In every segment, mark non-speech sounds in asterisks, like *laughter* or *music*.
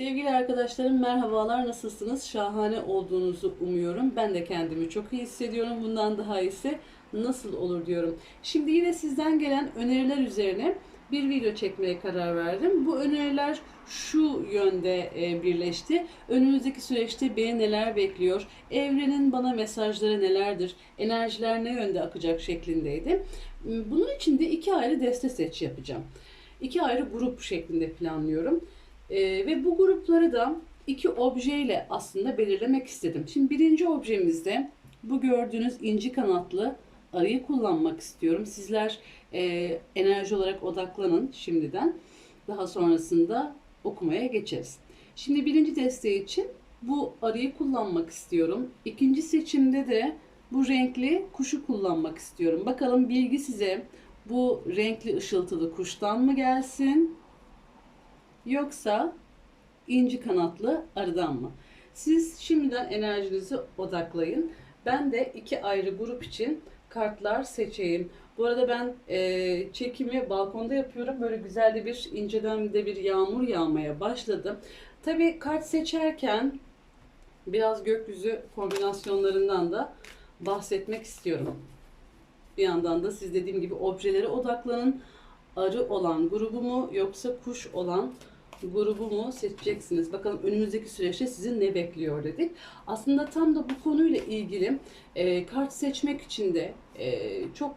Sevgili arkadaşlarım merhabalar nasılsınız? Şahane olduğunuzu umuyorum. Ben de kendimi çok iyi hissediyorum. Bundan daha iyisi nasıl olur diyorum. Şimdi yine sizden gelen öneriler üzerine bir video çekmeye karar verdim. Bu öneriler şu yönde e, birleşti. Önümüzdeki süreçte beni neler bekliyor? Evrenin bana mesajları nelerdir? Enerjiler ne yönde akacak şeklindeydi. Bunun için de iki ayrı deste seç yapacağım. İki ayrı grup şeklinde planlıyorum. Ee, ve bu grupları da iki objeyle aslında belirlemek istedim. Şimdi birinci objemizde bu gördüğünüz inci kanatlı arıyı kullanmak istiyorum. Sizler e, enerji olarak odaklanın şimdiden. Daha sonrasında okumaya geçeriz. Şimdi birinci desteği için bu arıyı kullanmak istiyorum. İkinci seçimde de bu renkli kuşu kullanmak istiyorum. Bakalım bilgi size bu renkli ışıltılı kuştan mı gelsin? Yoksa inci kanatlı arıdan mı? Siz şimdiden enerjinizi odaklayın. Ben de iki ayrı grup için kartlar seçeyim. Bu arada ben e, çekimi balkonda yapıyorum. Böyle güzel de bir inceden de bir yağmur yağmaya başladı. Tabii kart seçerken biraz gökyüzü kombinasyonlarından da bahsetmek istiyorum. Bir yandan da siz dediğim gibi objelere odaklanın. Arı olan grubu mu yoksa kuş olan grubu mu seçeceksiniz? Bakalım önümüzdeki süreçte sizi ne bekliyor dedik. Aslında tam da bu konuyla ilgili e, kart seçmek için de e, çok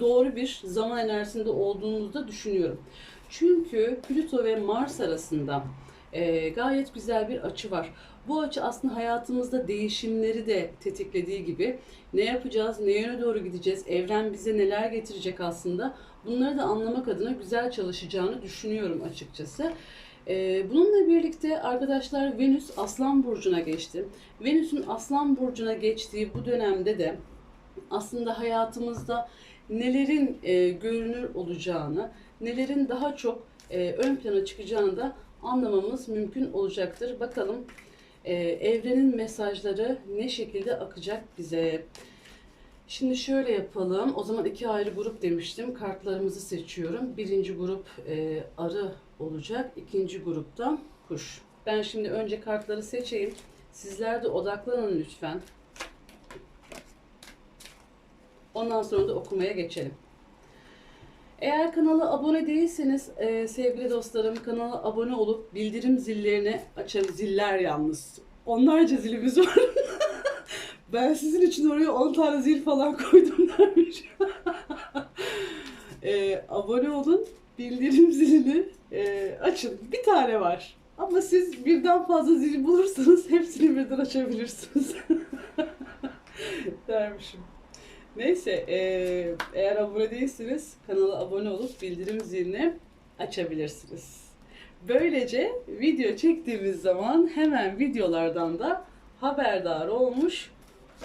doğru bir zaman enerjisinde olduğunuzu da düşünüyorum. Çünkü Plüto ve Mars arasında e, gayet güzel bir açı var. Bu açı aslında hayatımızda değişimleri de tetiklediği gibi ne yapacağız, ne yöne doğru gideceğiz, evren bize neler getirecek aslında bunları da anlamak adına güzel çalışacağını düşünüyorum açıkçası. Ee, bununla birlikte arkadaşlar Venüs Aslan Burcu'na geçti. Venüs'ün Aslan Burcu'na geçtiği bu dönemde de aslında hayatımızda nelerin e, görünür olacağını, nelerin daha çok e, ön plana çıkacağını da anlamamız mümkün olacaktır. Bakalım e, evrenin mesajları ne şekilde akacak bize. Şimdi şöyle yapalım. O zaman iki ayrı grup demiştim. Kartlarımızı seçiyorum. Birinci grup e, arı olacak. İkinci grupta kuş. Ben şimdi önce kartları seçeyim. Sizler de odaklanın lütfen. Ondan sonra da okumaya geçelim. Eğer kanala abone değilseniz e, sevgili dostlarım kanala abone olup bildirim zillerini açın. Ziller yalnız. Onlarca zilimiz var. *laughs* ben sizin için oraya 10 tane zil falan koydum *laughs* dermiş. e, abone olun. Bildirim zilini e, açın. Bir tane var. Ama siz birden fazla zil bulursanız hepsini birden açabilirsiniz. *laughs* Dermişim. Neyse, e, eğer abone değilseniz kanala abone olup bildirim zilini açabilirsiniz. Böylece video çektiğimiz zaman hemen videolardan da haberdar olmuş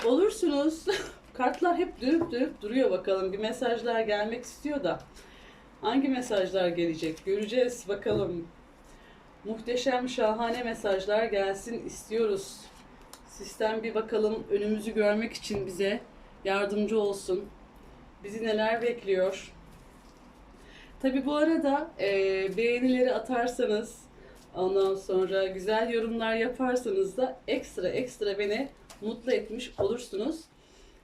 olursunuz. *laughs* Kartlar hep dönüp dönüp duruyor bakalım. Bir mesajlar gelmek istiyor da. Hangi mesajlar gelecek? Göreceğiz bakalım. Muhteşem, şahane mesajlar gelsin istiyoruz. Sistem bir bakalım önümüzü görmek için bize yardımcı olsun. Bizi neler bekliyor? Tabi bu arada e, beğenileri atarsanız, ondan sonra güzel yorumlar yaparsanız da ekstra ekstra beni mutlu etmiş olursunuz.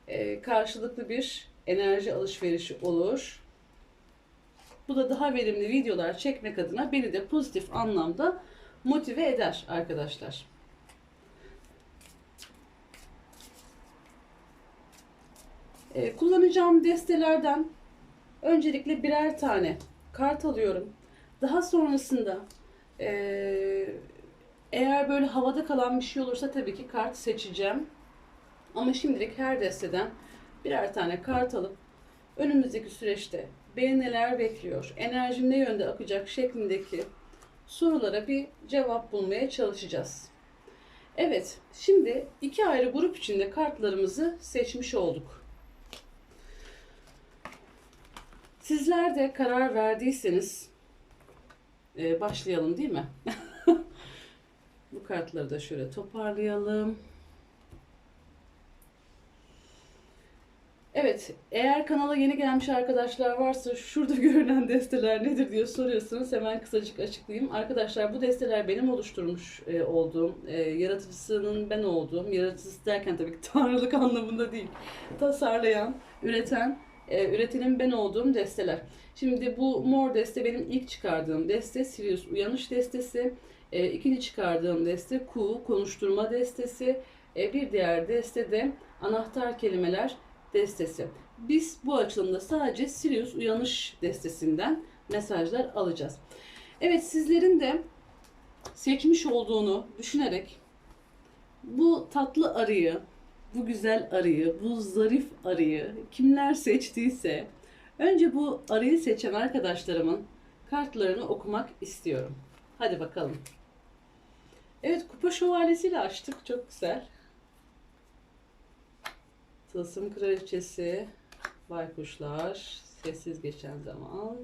E, karşılıklı bir enerji alışverişi olur. Bu da daha verimli videolar çekmek adına beni de pozitif anlamda motive eder arkadaşlar. Ee, kullanacağım destelerden öncelikle birer tane kart alıyorum. Daha sonrasında e, eğer böyle havada kalan bir şey olursa tabii ki kart seçeceğim. Ama şimdilik her desteden birer tane kart alıp önümüzdeki süreçte beni neler bekliyor, enerjim ne yönde akacak şeklindeki sorulara bir cevap bulmaya çalışacağız. Evet, şimdi iki ayrı grup içinde kartlarımızı seçmiş olduk. Sizler de karar verdiyseniz e, başlayalım değil mi? *laughs* Bu kartları da şöyle toparlayalım. Evet, eğer kanala yeni gelmiş arkadaşlar varsa şurada *laughs* görünen desteler nedir diye soruyorsunuz. Hemen kısacık açıklayayım. Arkadaşlar bu desteler benim oluşturmuş e, olduğum, e, yaratıcısının ben olduğum, yaratıcısı derken tabii ki *laughs* tanrılık anlamında değil, tasarlayan, üreten, e, üretenin ben olduğum desteler. Şimdi bu mor deste benim ilk çıkardığım deste, Sirius Uyanış destesi. E, ikinci çıkardığım deste Ku, konuşturma destesi. E, bir diğer deste de anahtar kelimeler destesi. Biz bu açılımda sadece Sirius uyanış destesinden mesajlar alacağız. Evet sizlerin de seçmiş olduğunu düşünerek bu tatlı arıyı, bu güzel arıyı, bu zarif arıyı kimler seçtiyse önce bu arıyı seçen arkadaşlarımın kartlarını okumak istiyorum. Hadi bakalım. Evet kupa şövalyesiyle açtık. Çok güzel. Tılsım kraliçesi, baykuşlar, sessiz geçen zaman.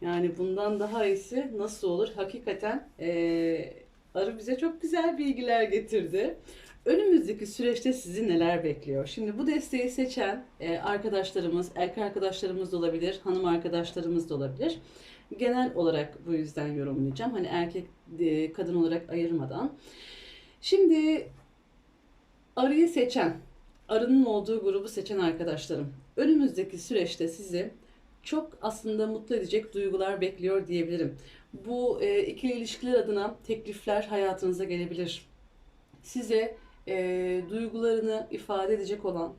Yani bundan daha iyisi nasıl olur? Hakikaten eee, arı bize çok güzel bilgiler getirdi. Önümüzdeki süreçte sizi neler bekliyor? Şimdi bu desteği seçen eee, arkadaşlarımız, erkek arkadaşlarımız da olabilir, hanım arkadaşlarımız da olabilir. Genel olarak bu yüzden yorumlayacağım. Hani erkek, eee, kadın olarak ayırmadan. Şimdi Arıyı seçen, arının olduğu grubu seçen arkadaşlarım, önümüzdeki süreçte sizi çok aslında mutlu edecek duygular bekliyor diyebilirim. Bu e, ikili ilişkiler adına teklifler hayatınıza gelebilir. Size e, duygularını ifade edecek olan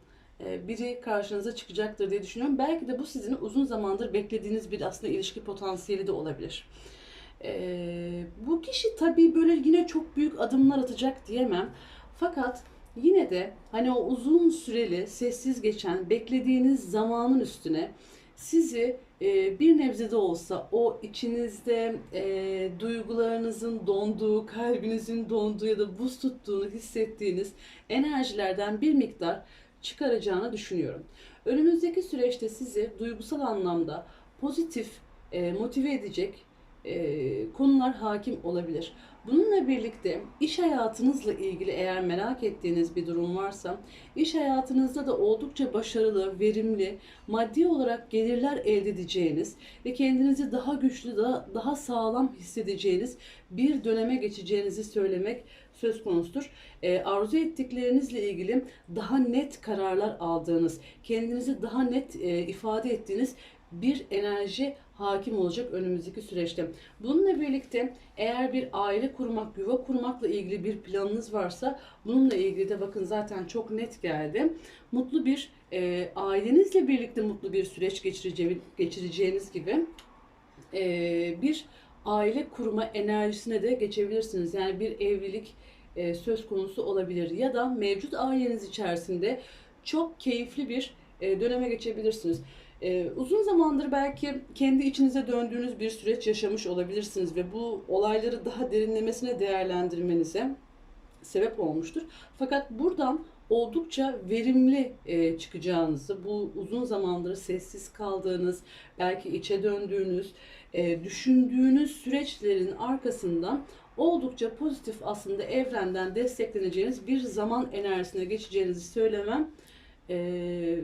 e, biri karşınıza çıkacaktır diye düşünüyorum. Belki de bu sizin uzun zamandır beklediğiniz bir aslında ilişki potansiyeli de olabilir. E, bu kişi tabii böyle yine çok büyük adımlar atacak diyemem. Fakat Yine de hani o uzun süreli sessiz geçen beklediğiniz zamanın üstüne sizi e, bir nebze de olsa o içinizde e, duygularınızın donduğu, kalbinizin donduğu ya da buz tuttuğunu hissettiğiniz enerjilerden bir miktar çıkaracağını düşünüyorum. Önümüzdeki süreçte sizi duygusal anlamda pozitif, e, motive edecek e, konular hakim olabilir. Bununla birlikte iş hayatınızla ilgili eğer merak ettiğiniz bir durum varsa, iş hayatınızda da oldukça başarılı, verimli, maddi olarak gelirler elde edeceğiniz ve kendinizi daha güçlü, daha, daha sağlam hissedeceğiniz bir döneme geçeceğinizi söylemek söz konusudur. E, arzu ettiklerinizle ilgili daha net kararlar aldığınız, kendinizi daha net e, ifade ettiğiniz bir enerji hakim olacak önümüzdeki süreçte. Bununla birlikte eğer bir aile kurmak, yuva kurmakla ilgili bir planınız varsa bununla ilgili de bakın zaten çok net geldi. Mutlu bir e, ailenizle birlikte mutlu bir süreç geçireceğiniz, gibi e, bir aile kurma enerjisine de geçebilirsiniz. Yani bir evlilik e, söz konusu olabilir ya da mevcut aileniz içerisinde çok keyifli bir e, döneme geçebilirsiniz. Ee, uzun zamandır belki kendi içinize döndüğünüz bir süreç yaşamış olabilirsiniz ve bu olayları daha derinlemesine değerlendirmenize sebep olmuştur. Fakat buradan oldukça verimli e, çıkacağınızı, bu uzun zamandır sessiz kaldığınız, belki içe döndüğünüz, e, düşündüğünüz süreçlerin arkasından oldukça pozitif aslında evrenden destekleneceğiniz bir zaman enerjisine geçeceğinizi söylemem e,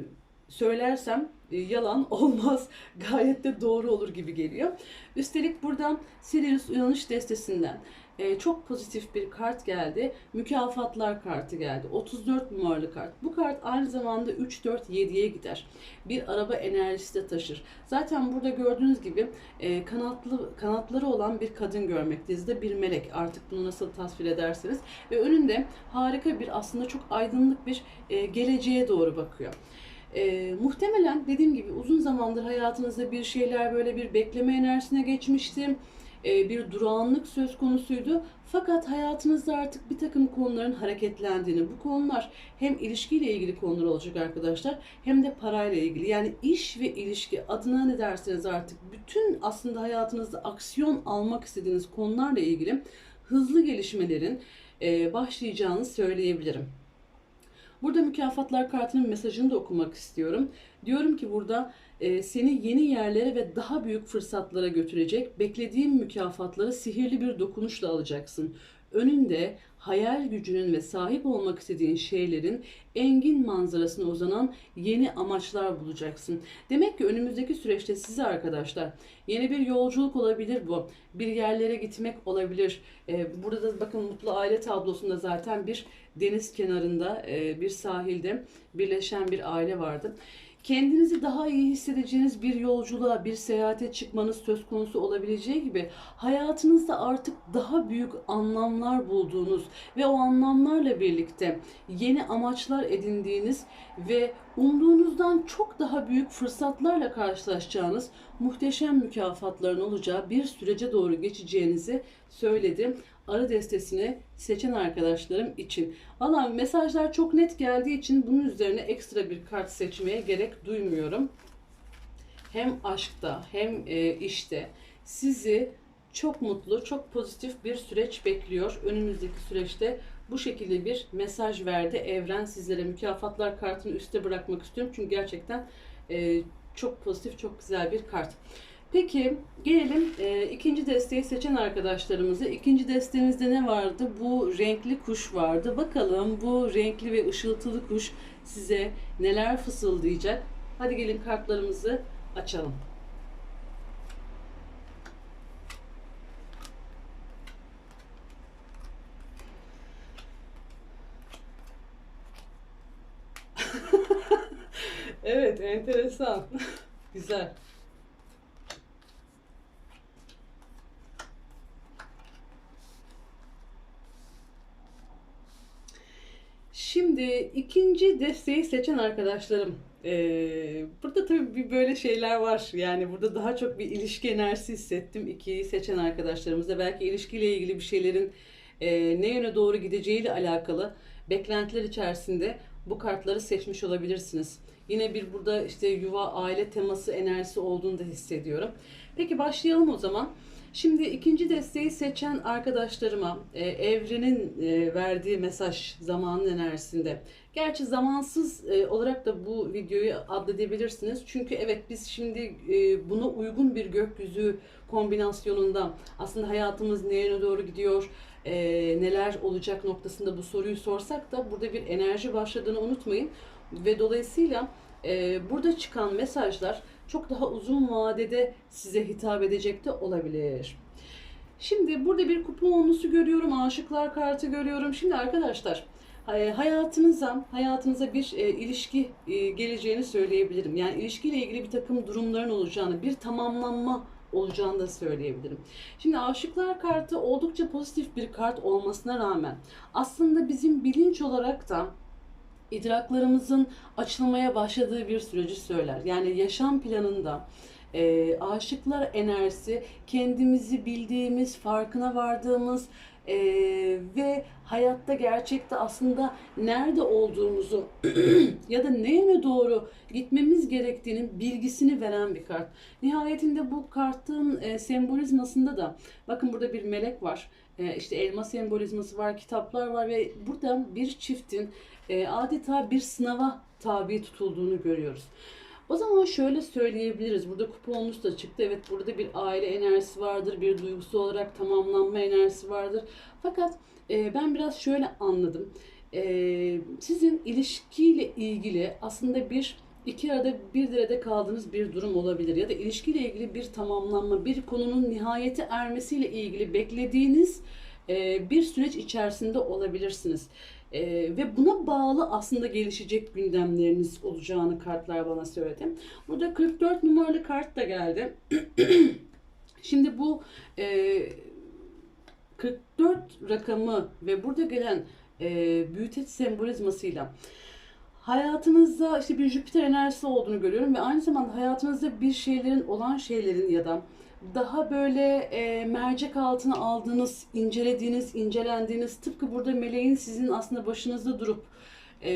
söylersem yalan olmaz. *laughs* Gayet de doğru olur gibi geliyor. Üstelik buradan Sirius uyanış destesinden e, çok pozitif bir kart geldi. Mükafatlar kartı geldi. 34 numaralı kart. Bu kart aynı zamanda 3 4 7'ye gider. Bir araba enerjisi de taşır. Zaten burada gördüğünüz gibi e, kanatlı kanatları olan bir kadın görmekteyiz de bir melek. Artık bunu nasıl tasvir ederseniz ve önünde harika bir aslında çok aydınlık bir e, geleceğe doğru bakıyor. E, muhtemelen dediğim gibi uzun zamandır hayatınızda bir şeyler böyle bir bekleme enerjisine geçmişti. E, bir durağanlık söz konusuydu. Fakat hayatınızda artık bir takım konuların hareketlendiğini, bu konular hem ilişkiyle ilgili konular olacak arkadaşlar hem de parayla ilgili. Yani iş ve ilişki adına ne derseniz artık bütün aslında hayatınızda aksiyon almak istediğiniz konularla ilgili hızlı gelişmelerin e, başlayacağını söyleyebilirim. Burada mükafatlar kartının mesajını da okumak istiyorum. Diyorum ki burada e, seni yeni yerlere ve daha büyük fırsatlara götürecek, beklediğin mükafatları sihirli bir dokunuşla alacaksın. Önünde hayal gücünün ve sahip olmak istediğin şeylerin engin manzarasına uzanan yeni amaçlar bulacaksın. Demek ki önümüzdeki süreçte size arkadaşlar yeni bir yolculuk olabilir bu. Bir yerlere gitmek olabilir. Ee, burada da bakın mutlu aile tablosunda zaten bir deniz kenarında e, bir sahilde birleşen bir aile vardı. Kendinizi daha iyi hissedeceğiniz bir yolculuğa, bir seyahate çıkmanız söz konusu olabileceği gibi hayatınızda artık daha büyük anlamlar bulduğunuz ve o anlamlarla birlikte yeni amaçlar edindiğiniz ve umduğunuzdan çok daha büyük fırsatlarla karşılaşacağınız muhteşem mükafatların olacağı bir sürece doğru geçeceğinizi söyledim arı destesini seçen arkadaşlarım için. Valla mesajlar çok net geldiği için bunun üzerine ekstra bir kart seçmeye gerek duymuyorum. Hem aşkta hem e, işte sizi çok mutlu, çok pozitif bir süreç bekliyor. Önümüzdeki süreçte bu şekilde bir mesaj verdi evren sizlere. Mükafatlar kartını üste bırakmak istiyorum çünkü gerçekten e, çok pozitif, çok güzel bir kart. Peki gelelim e, ikinci desteği seçen arkadaşlarımıza. İkinci destemizde ne vardı? Bu renkli kuş vardı. Bakalım bu renkli ve ışıltılı kuş size neler fısıldayacak? Hadi gelin kartlarımızı açalım. *laughs* evet, enteresan. *laughs* Güzel. Şimdi ikinci desteği seçen arkadaşlarım. Ee, burada tabii bir böyle şeyler var. Yani burada daha çok bir ilişki enerjisi hissettim. İkiyi seçen arkadaşlarımızda belki ilişkiyle ilgili bir şeylerin e, ne yöne doğru gideceğiyle alakalı beklentiler içerisinde bu kartları seçmiş olabilirsiniz. Yine bir burada işte yuva, aile teması enerjisi olduğunu da hissediyorum. Peki başlayalım o zaman. Şimdi ikinci desteği seçen arkadaşlarıma e, evrenin e, verdiği mesaj zamanın enerjisinde. Gerçi zamansız e, olarak da bu videoyu addedebilirsiniz. Çünkü evet biz şimdi e, buna uygun bir gökyüzü kombinasyonunda aslında hayatımız nereye doğru gidiyor, e, neler olacak noktasında bu soruyu sorsak da burada bir enerji başladığını unutmayın. Ve dolayısıyla e, burada çıkan mesajlar çok daha uzun vadede size hitap edecek de olabilir. Şimdi burada bir kuponlusu görüyorum, aşıklar kartı görüyorum. Şimdi arkadaşlar hayatınıza hayatınıza bir e, ilişki e, geleceğini söyleyebilirim. Yani ilişkiyle ilgili bir takım durumların olacağını, bir tamamlanma olacağını da söyleyebilirim. Şimdi aşıklar kartı oldukça pozitif bir kart olmasına rağmen aslında bizim bilinç olarak da idraklarımızın açılmaya başladığı bir süreci söyler. Yani yaşam planında e, aşıklar enerjisi kendimizi bildiğimiz, farkına vardığımız e, ve hayatta gerçekte aslında nerede olduğumuzu *clears throat* ya da ne yöne doğru gitmemiz gerektiğinin bilgisini veren bir kart. Nihayetinde bu kartın e, sembolizmasında da bakın burada bir melek var. E, işte elma sembolizması var, kitaplar var ve burada bir çiftin e, adeta bir sınava tabi tutulduğunu görüyoruz. O zaman şöyle söyleyebiliriz. Burada kuponunuz da çıktı. Evet burada bir aile enerjisi vardır. Bir duygusu olarak tamamlanma enerjisi vardır. Fakat e, ben biraz şöyle anladım. E, sizin ilişkiyle ilgili aslında bir iki arada bir derede kaldığınız bir durum olabilir. Ya da ilişkiyle ilgili bir tamamlanma, bir konunun nihayete ermesiyle ilgili beklediğiniz e, bir süreç içerisinde olabilirsiniz. E, ve buna bağlı aslında gelişecek gündemleriniz olacağını kartlar bana söyledi. Burada 44 numaralı kart da geldi. *clears throat* Şimdi bu e, 44 rakamı ve burada gelen e, büyüteç sembolizmasıyla hayatınızda işte bir Jüpiter enerjisi olduğunu görüyorum ve aynı zamanda hayatınızda bir şeylerin olan şeylerin ya da daha böyle e, mercek altına aldığınız, incelediğiniz, incelendiğiniz tıpkı burada meleğin sizin aslında başınızda durup e,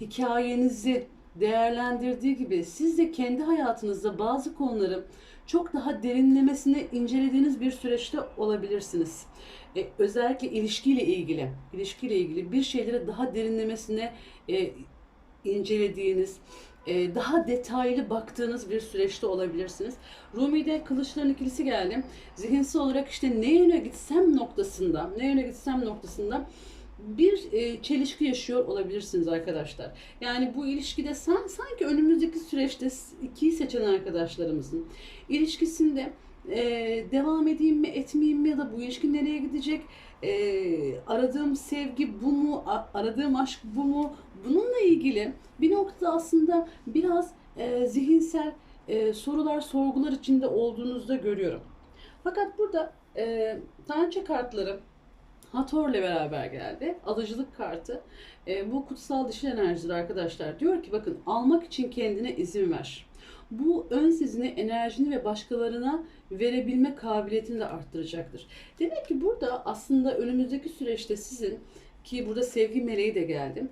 hikayenizi değerlendirdiği gibi siz de kendi hayatınızda bazı konuları çok daha derinlemesine incelediğiniz bir süreçte olabilirsiniz. E, özellikle ilişkiyle ilgili, ilişkiyle ilgili bir şeyleri daha derinlemesine e, incelediğiniz, e, daha detaylı baktığınız bir süreçte olabilirsiniz. Rumi'de kılıçların ikilisi geldi. Zihinsel olarak işte ne yöne gitsem noktasında, ne yöne gitsem noktasında bir e, çelişki yaşıyor olabilirsiniz arkadaşlar. Yani bu ilişkide san, sanki önümüzdeki süreçte ikiyi seçen arkadaşlarımızın ilişkisinde e, devam edeyim mi etmeyeyim mi ya da bu ilişki nereye gidecek? E, aradığım sevgi bu mu? Aradığım aşk bu mu? Bununla ilgili bir noktada aslında biraz e, zihinsel e, sorular, sorgular içinde olduğunuzda görüyorum. Fakat burada e, tanrıça kartları Hator'la beraber geldi. Alıcılık kartı. E, bu kutsal dişil enerjidir arkadaşlar. Diyor ki bakın almak için kendine izin ver. Bu ön sizini, enerjini ve başkalarına verebilme kabiliyetini de arttıracaktır. Demek ki burada aslında önümüzdeki süreçte sizin ki burada sevgi meleği de geldi.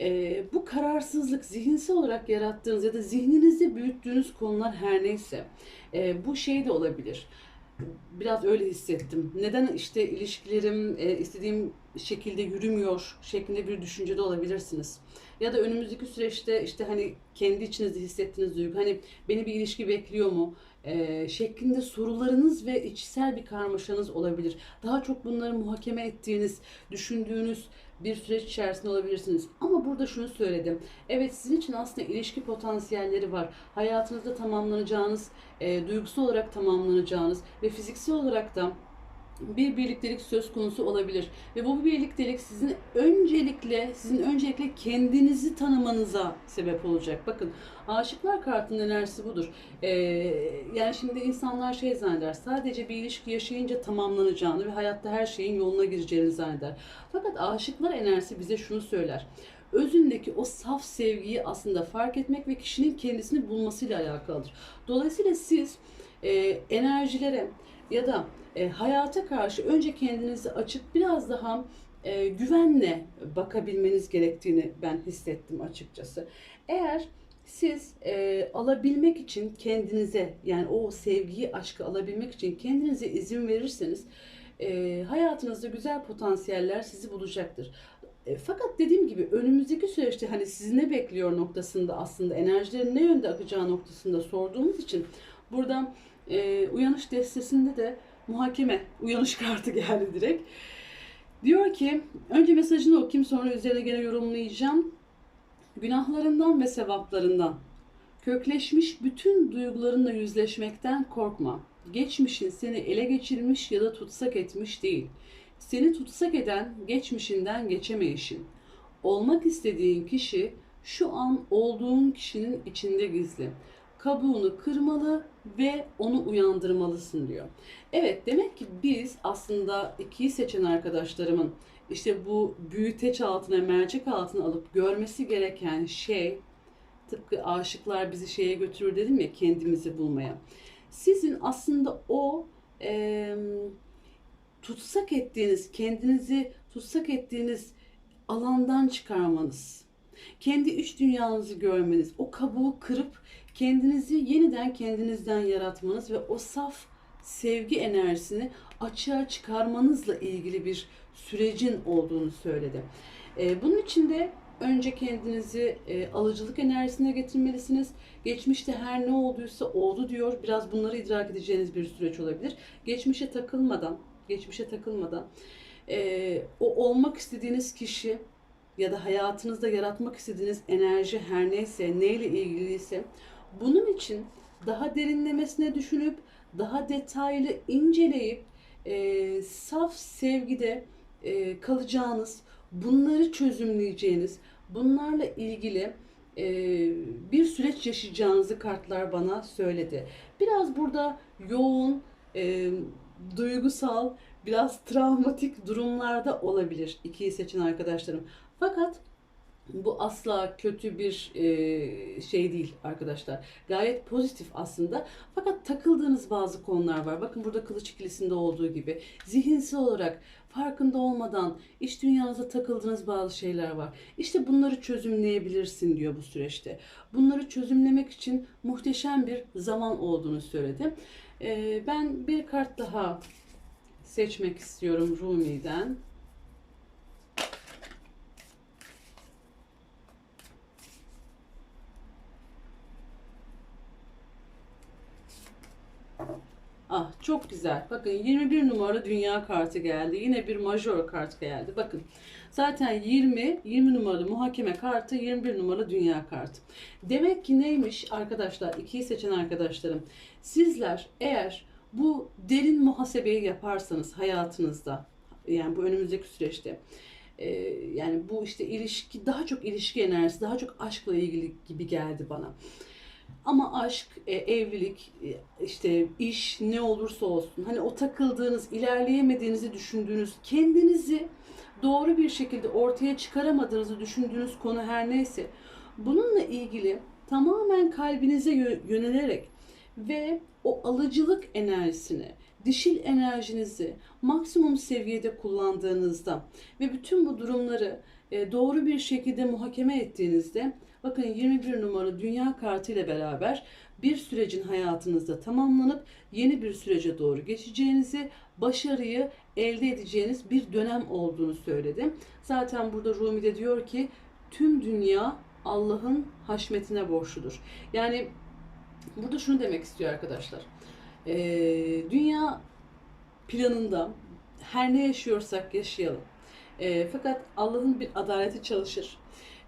E, bu kararsızlık zihinsel olarak yarattığınız ya da zihninizde büyüttüğünüz konular her neyse e, bu şey de olabilir biraz öyle hissettim. Neden işte ilişkilerim e, istediğim şekilde yürümüyor şeklinde bir düşüncede olabilirsiniz. Ya da önümüzdeki süreçte işte hani kendi içinizde hissettiğiniz duygu hani beni bir ilişki bekliyor mu e, şeklinde sorularınız ve içsel bir karmaşanız olabilir. Daha çok bunları muhakeme ettiğiniz, düşündüğünüz bir süreç içerisinde olabilirsiniz. Ama burada şunu söyledim. Evet sizin için aslında ilişki potansiyelleri var. Hayatınızda tamamlanacağınız, e, duygusal olarak tamamlanacağınız ve fiziksel olarak da bir birliktelik söz konusu olabilir. Ve bu birliktelik sizin öncelikle sizin öncelikle kendinizi tanımanıza sebep olacak. Bakın aşıklar kartının enerjisi budur. Ee, yani şimdi insanlar şey zanneder sadece bir ilişki yaşayınca tamamlanacağını ve hayatta her şeyin yoluna gireceğini zanneder. Fakat aşıklar enerjisi bize şunu söyler özündeki o saf sevgiyi aslında fark etmek ve kişinin kendisini bulmasıyla alakalıdır. Dolayısıyla siz e, enerjilere ya da e, hayata karşı önce kendinizi açıp biraz daha e, güvenle bakabilmeniz gerektiğini ben hissettim açıkçası. Eğer siz e, alabilmek için kendinize yani o sevgiyi, aşkı alabilmek için kendinize izin verirseniz e, hayatınızda güzel potansiyeller sizi bulacaktır. E, fakat dediğim gibi önümüzdeki süreçte hani sizi ne bekliyor noktasında aslında enerjilerin ne yönde akacağı noktasında sorduğumuz için buradan e, uyanış destesinde de muhakeme uyanış *laughs* kartı geldi direkt. Diyor ki önce mesajını okuyayım sonra üzerine gene yorumlayacağım. Günahlarından ve sevaplarından kökleşmiş bütün duygularınla yüzleşmekten korkma. Geçmişin seni ele geçirmiş ya da tutsak etmiş değil. Seni tutsak eden geçmişinden geçemeyişin. Olmak istediğin kişi şu an olduğun kişinin içinde gizli kabuğunu kırmalı ve onu uyandırmalısın diyor. Evet demek ki biz aslında ikiyi seçen arkadaşlarımın işte bu büyüteç altına, mercek altına alıp görmesi gereken şey tıpkı aşıklar bizi şeye götürür dedim ya kendimizi bulmaya. Sizin aslında o e, tutsak ettiğiniz, kendinizi tutsak ettiğiniz alandan çıkarmanız, kendi üç dünyanızı görmeniz, o kabuğu kırıp kendinizi yeniden kendinizden yaratmanız ve o saf sevgi enerjisini açığa çıkarmanızla ilgili bir sürecin olduğunu söyledi. Ee, bunun için de önce kendinizi e, alıcılık enerjisine getirmelisiniz. Geçmişte her ne olduysa oldu diyor. Biraz bunları idrak edeceğiniz bir süreç olabilir. Geçmişe takılmadan, geçmişe takılmadan e, o olmak istediğiniz kişi ya da hayatınızda yaratmak istediğiniz enerji her neyse, neyle ilgiliyse bunun için daha derinlemesine düşünüp daha detaylı inceleyip e, saf sevgide e, kalacağınız, bunları çözümleyeceğiniz, bunlarla ilgili e, bir süreç yaşayacağınızı kartlar bana söyledi. Biraz burada yoğun, e, duygusal, biraz travmatik durumlarda olabilir ikiyi seçen arkadaşlarım. Fakat bu asla kötü bir e, şey değil arkadaşlar. Gayet pozitif aslında. Fakat takıldığınız bazı konular var. Bakın burada kılıç ikilisinde olduğu gibi. Zihinsel olarak farkında olmadan iş dünyanıza takıldığınız bazı şeyler var. İşte bunları çözümleyebilirsin diyor bu süreçte. Bunları çözümlemek için muhteşem bir zaman olduğunu söyledi. E, ben bir kart daha seçmek istiyorum Rumi'den. Çok güzel. Bakın 21 numara dünya kartı geldi. Yine bir major kart geldi. Bakın zaten 20 20 numaralı muhakeme kartı 21 numaralı dünya kartı. Demek ki neymiş arkadaşlar? ikiyi seçen arkadaşlarım. Sizler eğer bu derin muhasebeyi yaparsanız hayatınızda yani bu önümüzdeki süreçte e, yani bu işte ilişki daha çok ilişki enerjisi daha çok aşkla ilgili gibi geldi bana. Ama aşk, e, evlilik, e, işte iş ne olursa olsun hani o takıldığınız, ilerleyemediğinizi düşündüğünüz, kendinizi doğru bir şekilde ortaya çıkaramadığınızı düşündüğünüz konu her neyse bununla ilgili tamamen kalbinize yö- yönelerek ve o alıcılık enerjisini, dişil enerjinizi maksimum seviyede kullandığınızda ve bütün bu durumları e, doğru bir şekilde muhakeme ettiğinizde bakın 21 numaralı dünya kartı ile beraber bir sürecin hayatınızda tamamlanıp yeni bir sürece doğru geçeceğinizi, başarıyı elde edeceğiniz bir dönem olduğunu söyledim. Zaten burada Rumi de diyor ki tüm dünya Allah'ın haşmetine borçludur. Yani burada şunu demek istiyor arkadaşlar. Ee, dünya planında her ne yaşıyorsak yaşayalım. Ee, fakat Allah'ın bir adaleti çalışır.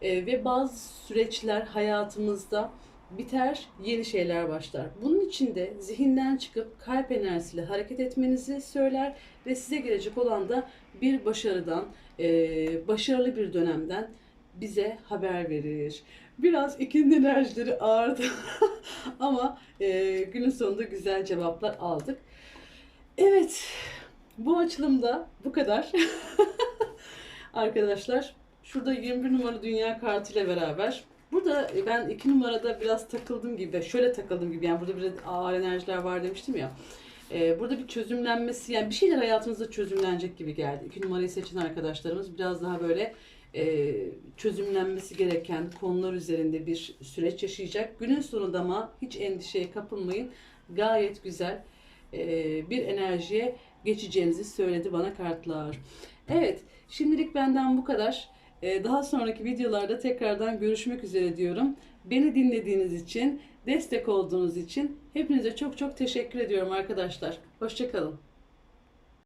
Ee, ve bazı süreçler hayatımızda biter, yeni şeyler başlar. Bunun için de zihinden çıkıp kalp enerjisiyle hareket etmenizi söyler ve size gelecek olan da bir başarıdan, e, başarılı bir dönemden bize haber verir. Biraz ikindi enerjileri ağırdı *laughs* ama e, günün sonunda güzel cevaplar aldık. Evet, bu açılımda bu kadar. *laughs* Arkadaşlar, şurada 21 numaralı dünya kartıyla beraber Burada ben iki numarada biraz takıldım gibi, şöyle takıldım gibi yani burada biraz ağır enerjiler var demiştim ya. Ee, burada bir çözümlenmesi yani bir şeyler hayatınızda çözümlenecek gibi geldi. İki numarayı seçen arkadaşlarımız biraz daha böyle e, çözümlenmesi gereken konular üzerinde bir süreç yaşayacak. Günün sonunda ama hiç endişeye kapılmayın. Gayet güzel e, bir enerjiye geçeceğinizi söyledi bana kartlar. Evet, şimdilik benden bu kadar. Ee, Daha sonraki videolarda tekrardan görüşmek üzere diyorum. Beni dinlediğiniz için, destek olduğunuz için hepinize çok çok teşekkür ediyorum arkadaşlar. Hoşçakalın.